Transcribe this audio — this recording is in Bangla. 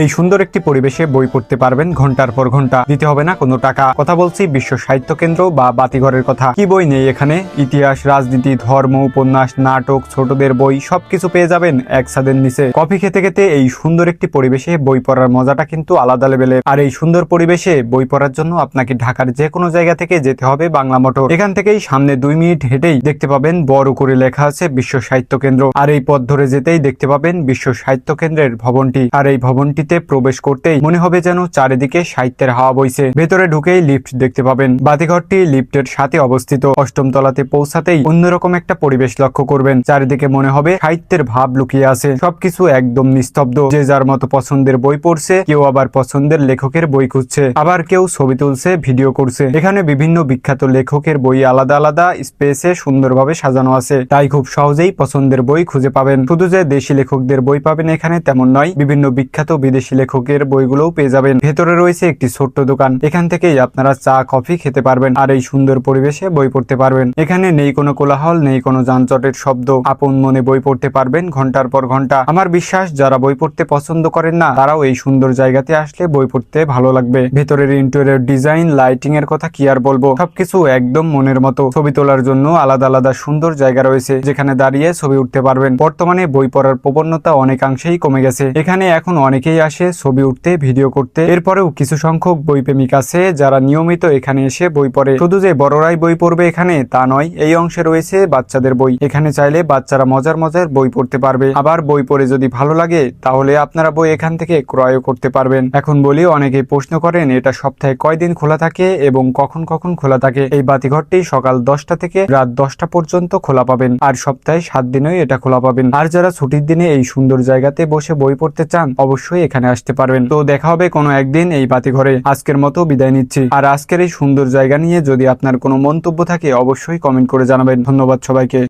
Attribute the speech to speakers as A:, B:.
A: এই সুন্দর একটি পরিবেশে বই পড়তে পারবেন, ঘণ্টার পর ঘণ্টা। দিতে হবে না কোনো টাকা। কথা বলছি, বিশ্ব সাহিত্য কেন্দ্র বা বাতিঘরের কথা। কি বই নেই এখানে? ইতিহাস, রাজনীতি, ধর্ম, উপন্যাস, নাটক, ছোটদের বই, সবকিছু পেয়ে যাবেন এক ছাদের নিচে। কফি খেতে খেতে এই সুন্দর একটি পরিবেশে বই পড়ার মজাটা কিন্তু আলাদা লেভেলের। আর এই সুন্দর পরিবেশে বই পড়ার জন্য আপনাকে ঢাকার যে কোনো জায়গা থেকে যেতে হবে বাংলা মোটর। এখান থেকেই সামনে দুই মিনিট হেঁটেই দেখতে পাবেন বড় করে লেখা আছে বিশ্ব সাহিত্য কেন্দ্র। আর এই পথ ধরে যেতেই দেখতে পাবেন বিশ্ব সাহিত্য কেন্দ্রের ভবনটি। আর এই ভবনটিতে প্রবেশ করতেই মনে হবে যেন চারিদিকে সাহিত্যের হাওয়া বইছে। ভেতরে ঢুকেই লিফট দেখতে পাবেন। বাতিঘরটি লিফটের সাথে অবস্থিত। অষ্টম তলাতে পৌঁছাতেই অন্যরকম একটা পরিবেশ লক্ষ্য করবেন। চারিদিকে মনে হবে সাহিত্যের ভাব লুকিয়ে আছে। সবকিছু একদম নিস্তব্ধ। যে যার মতো পছন্দের বই পড়ছে, কেউ আবার পছন্দের লেখকের বই খুঁজছে। আবার কেউ ছবি তুলছে, ভিডিও করছে। এখানে বিভিন্ন বিখ্যাত লেখকের বই আলাদা আলাদা স্পেসে সুন্দরভাবে সাজানো আছে। তাই খুব সহজেই পছন্দের বই খুঁজে পাবেন। শুধু যে দেশি লেখকদের বই পাবেন এখানে তেমন নয়। বিভিন্ন বিখ্যাত বিদেশি লেখকের বইগুলোও পেয়ে যাবেন। ভেতরে রয়েছে একটি ছোট্ট দোকান। এখান থেকেই আপনারা চা, কফি খেতে পারবেন আর এই সুন্দর পরিবেশে বই পড়তে পারবেন। এখানে নেই কোনো কোলাহল, নেই কোনো যানজটের শব্দ। আপন মনে বই পড়তে পারবেন ঘণ্টার পর ঘণ্টা। আমার বিশ্বাস, যারা বই পড়তে পছন্দ করেন না, তারাও এই সুন্দর জায়গাতে আসলে বই পড়তে ভালো লাগবে। ভেতরের ইন্টেরিয়র ডিজাইন, লাইটিং এর কথা কি আর বলব? সবকিছু একদম মনের মতো। ছবি তোলার জন্য আলাদা আলাদা সুন্দর জায়গা রয়েছে, যেখানে দাঁড়িয়ে ছবি উঠতে পারবেন। বর্তমানে বই পড়ার প্রবণতা অনেকাংশেই কমে গেছে। এখানে এখন অনেকেই আসে, ছবি উঠতে, ভিডিও করতে। এরপরেও কিছু সংখ্যক বই প্রেমিক আছে যারা নিয়মিত এখানে এসে বই পড়ে। শুধু যে বড়রাই বই পড়বে এখানে তা নয়, এই অংশে রয়েছে বাচ্চাদের বই। এখানে চাইলে বাচ্চারা মজার মজার বই পড়তে পারবে। আবার বই পড়ে যদি ভালো লাগে, তাহলে আপনারা বই এখান থেকে ক্রয়ও করতে পারবেন। এখন বলি, অনেকেই প্রশ্ন করেন, এটা সপ্তাহে কয়দিন খোলা থাকে এবং কখন কখন খোলা থাকে? এই বাতিঘরটি সকাল দশটা থেকে রাত দশটা পর্যন্ত খোলা পাবেন। আর সপ্তাহে সাত দিনই এটা খোলা পাবেন। আর যারা ছুটির দিনে এই সুন্দর জায়গাতে বসে বই পড়তে চান, অবশ্যই এখানে আসতে পারবেন। তো দেখা হবে কোনো একদিন এই বাতিঘরে আজকের মতো বিদায় নিচ্ছি। আর আজকের এই সুন্দর জায়গা নিয়ে যদি আপনার কোনো মন্তব্য থাকে, অবশ্যই কমেন্ট করে জানাবেন। ধন্যবাদ সবাইকে।